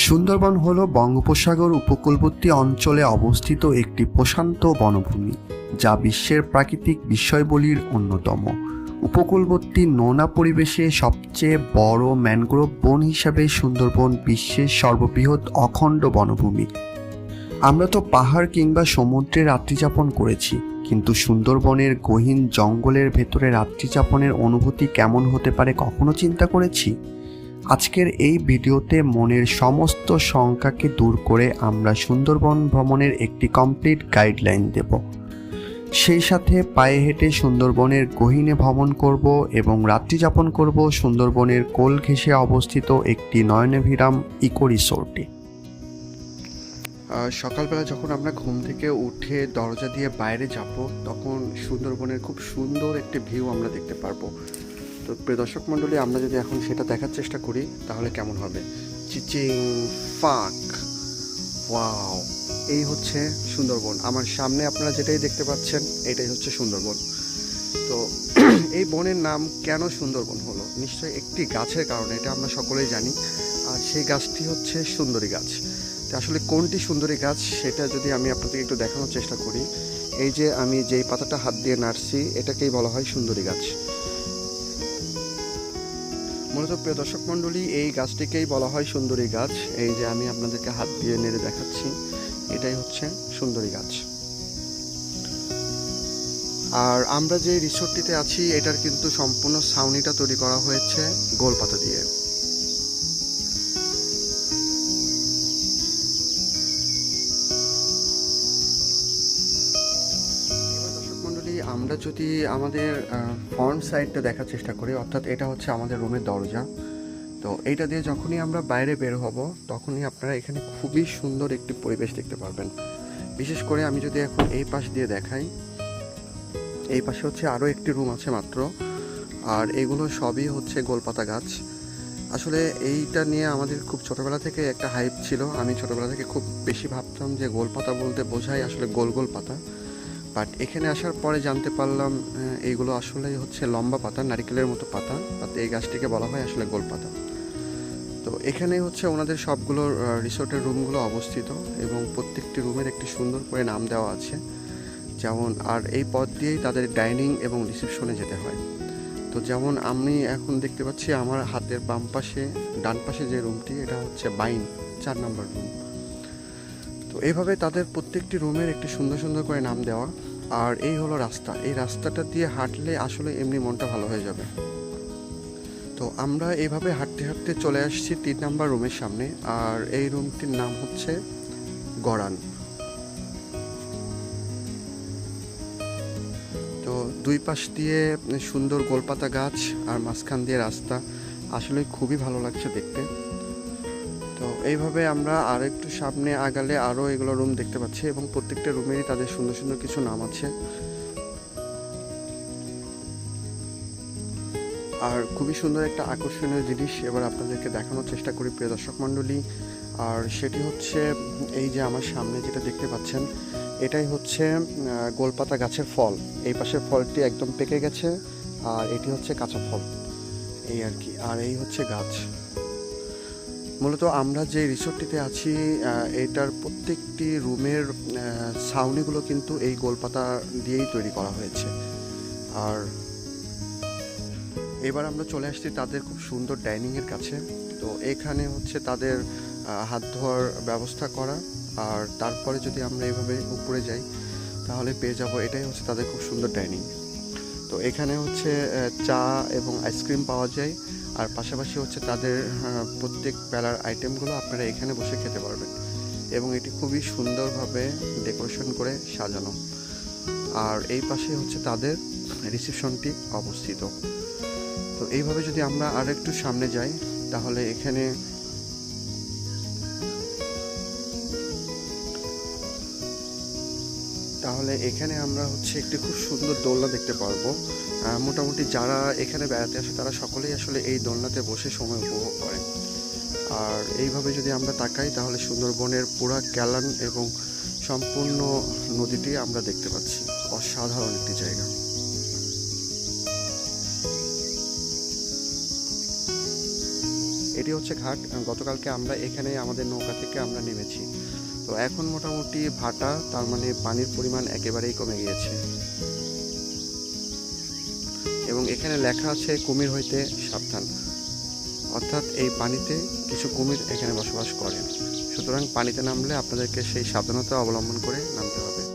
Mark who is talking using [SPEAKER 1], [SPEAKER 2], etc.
[SPEAKER 1] সুন্দরবন হল বঙ্গোপসাগর উপকূলবর্তী অঞ্চলে অবস্থিত একটি প্রশান্ত বনভূমি, যা বিশ্বের প্রাকৃতিক বিষয়বলির অন্যতম। উপকূলবর্তী নোনা পরিবেশে সবচেয়ে বড় ম্যানগ্রোভ বন হিসাবে সুন্দরবন বিশ্বের সর্ববৃহৎ অখণ্ড বনভূমি। আমরা তো পাহাড় কিংবা সমুদ্রে রাত্রিযাপন করেছি, কিন্তু সুন্দরবনের গহীন জঙ্গলের ভেতরে রাত্রিযাপনের অনুভূতি কেমন হতে পারে কখনো চিন্তা করেছি? আজকের এই ভিডিওতে মনের সমস্ত শঙ্কাকে দূর করে আমরা সুন্দরবন ভ্রমণের একটি কমপ্লিট গাইডলাইন দেব। সেই সাথে পায়ে হেঁটে সুন্দরবনের গহীনে ভ্রমণ করব এবং রাত্রিযাপন করব সুন্দরবনের কোল ঘেঁষে অবস্থিত একটি নয়নভিরাম ইকো রিসোর্টে সকালবেলা যখন আমরা ঘুম থেকে উঠে দরজা দিয়ে বাইরে যাব, তখন সুন্দরবনের খুব সুন্দর একটি ভিউ আমরা দেখতে পারব। তো প্রিয় দর্শক মণ্ডলী, আমরা যদি এখন সেটা দেখার চেষ্টা করি, তাহলে কেমন হবে? চিচিং, ফাঁক। ওয়াও, এই হচ্ছে সুন্দরবন। আমার সামনে আপনারা যেটাই দেখতে পাচ্ছেন, এটাই হচ্ছে সুন্দরবন। তো এই বনের নাম কেন সুন্দরবন হলো? নিশ্চয়ই একটি গাছের কারণে, এটা আমরা সকলেই জানি। আর সেই গাছটি হচ্ছে সুন্দরী গাছ। তো আসলে কোনটি সুন্দরী গাছ, সেটা যদি আমি আপনাদের একটু দেখানোর চেষ্টা করি, এই যে আমি যেই পাতাটা হাত দিয়ে নাড়ছি, এটাকেই বলা হয় সুন্দরী গাছ। মূলত প্রিয় দর্শক মণ্ডলী, এই গাছটিকেই বলা হয় সুন্দরী গাছ। এই যে আমি আপনাদেরকে হাত দিয়ে নেড়ে দেখাচ্ছি, এটাই হচ্ছে সুন্দরী গাছ। আর আমরা যে রিসোর্টটিতে আছি, এটার কিন্তু সম্পূর্ণ ছাউনিটা তৈরি করা হয়েছে গোলপাতা দিয়ে। আমরা যদি আমাদের ফ্রন্ট সাইডটা দেখার চেষ্টা করি, অর্থাৎ এটা হচ্ছে আমাদের রুমের দরজা। তো এইটা দিয়ে যখনই আমরা বাইরে বের হব, তখনই আপনারা এখানে খুবই সুন্দর একটি পরিবেশ দেখতে পারবেন। বিশেষ করে আমি যদি এখন এই পাশ দিয়ে দেখাই, এই পাশে হচ্ছে আরও একটি রুম আছে মাত্র, আর এগুলো সবই হচ্ছে গোলপাতা গাছ। আসলে এইটা নিয়ে আমাদের খুব ছোটোবেলা থেকে একটা হাইপ ছিল। আমি ছোটোবেলা থেকে খুব বেশি ভাবতাম যে গোলপাতা বলতে বোঝাই আসলে গোল গোল পাতা। বাট এখানে আসার পরে জানতে পারলাম এইগুলো আসলে হচ্ছে লম্বা পাতা, নারিকেলের মতো পাতা বাট এই গাছটিকে বলা হয় আসলে গোল পাতা। তো এখানে হচ্ছে ওনাদের সবগুলো রিসোর্টের রুমগুলো অবস্থিত এবং প্রত্যেকটি রুমের একটি সুন্দর করে নাম দেওয়া আছে। যেমন, আর এই পথ দিয়েই তাদের ডাইনিং এবং রিসেপশনে যেতে হয়। তো যেমন আমি এখন দেখতে পাচ্ছি, আমার হাতের বাম পাশে, ডান পাশে যে রুমটি, এটা হচ্ছে বাইন, চার নম্বর রুম। তো এইভাবে তাদের প্রত্যেকটি রুমের একটি সুন্দর সুন্দর করে নাম দেওয়া। আর এই হলো রাস্তা। এই রাস্তাটা দিয়ে হাঁটলে আসলে এমনি মনটা ভালো হয়ে যাবে। তো আমরা এইভাবে হাঁটতে হাঁটতে চলে আসছি তিন নাম্বার রুমের সামনে। আর এই রুমটির নাম হচ্ছে গড়ান। তো দুই পাশ দিয়ে সুন্দর গোলপাতা গাছ আর মাঝখান দিয়ে রাস্তা। আসলে খুবই ভালো লাগছে দেখতে। তো এইভাবে আমরা আর একটু সামনে আগালে আরও এগুলো রুম দেখতে পাচ্ছি এবং প্রত্যেকটা রুমেরই তাদের সুন্দর সুন্দর কিছু নাম আছে। আর খুবই সুন্দর একটা আকর্ষণীয় জিনিস এবার আপনাদেরকে দেখানোর চেষ্টা করি, প্রিয় দর্শক মণ্ডলী। আর সেটি হচ্ছে এই যে আমার সামনে যেটা দেখতে পাচ্ছেন, এটাই হচ্ছে গোলপাতা গাছের ফল। এই পাশের ফলটি একদম পেকে গেছে, আর এটি হচ্ছে কাঁচা ফল। এই আর কি। আর এই হচ্ছে গাছ। মূলত আমরা যে রিসোর্টটিতে আছি এটার প্রত্যেকটি রুমের ছাউনিগুলো কিন্তু এই গোলপাতা দিয়েই তৈরি করা হয়েছে। আর এবার আমরা চলে আসছি তাদের খুব সুন্দর ডাইনিংয়ের কাছে। তো এখানে হচ্ছে তাদের হাত ধোয়ার ব্যবস্থা করা। আর তারপরে যদি আমরা এভাবে উপরে যাই, তাহলে পেয়ে যাব এটাই হচ্ছে তাদের খুব সুন্দর ডাইনিং। তো এখানে হচ্ছে চা এবং আইসক্রিম পাওয়া যায়। আর পাশাপাশি হচ্ছে তাদের প্রত্যেক বেলার আইটেমগুলো আপনারা এখানে বসে খেতে পারবেন। এবং এটি খুবই সুন্দরভাবে ডেকোরেশন করে সাজানো। আর এই পাশে হচ্ছে তাদের রিসেপশনটি অবস্থিত। তো এইভাবে যদি আমরা আর একটু সামনে যাই, তাহলে এখানে তাহলে এখানে আমরা হচ্ছে একটি খুব সুন্দর দোলনা দেখতে পারব। মোটামুটি যারা এখানে বেড়াতে আসে তারা সকলেই আসলে এই দোলনাতে বসে সময় উপভোগ করে। আর এইভাবে যদি আমরা তাকাই তাহলে সুন্দরবনের পুরা ক্যালান এবং সম্পূর্ণ নদীটি আমরা দেখতে পাচ্ছি। অসাধারণ একটি জায়গা। এটি হচ্ছে ঘাট। গতকালকে আমরা এখানে আমাদের নৌকা থেকে আমরা নেমেছি। তো এখন মোটামুটি ভাটা, তার মানে পানির পরিমাণ একেবারেই কমে গিয়েছে। এবং এখানে লেখা আছে কুমির হইতে সাবধান। অর্থাৎ এই পানিতে কিছু কুমির এখানে বসবাস করে। সুতরাং পানিতে নামলে আপনাদেরকে সেই সাবধানতা অবলম্বন করে নামতে হবে।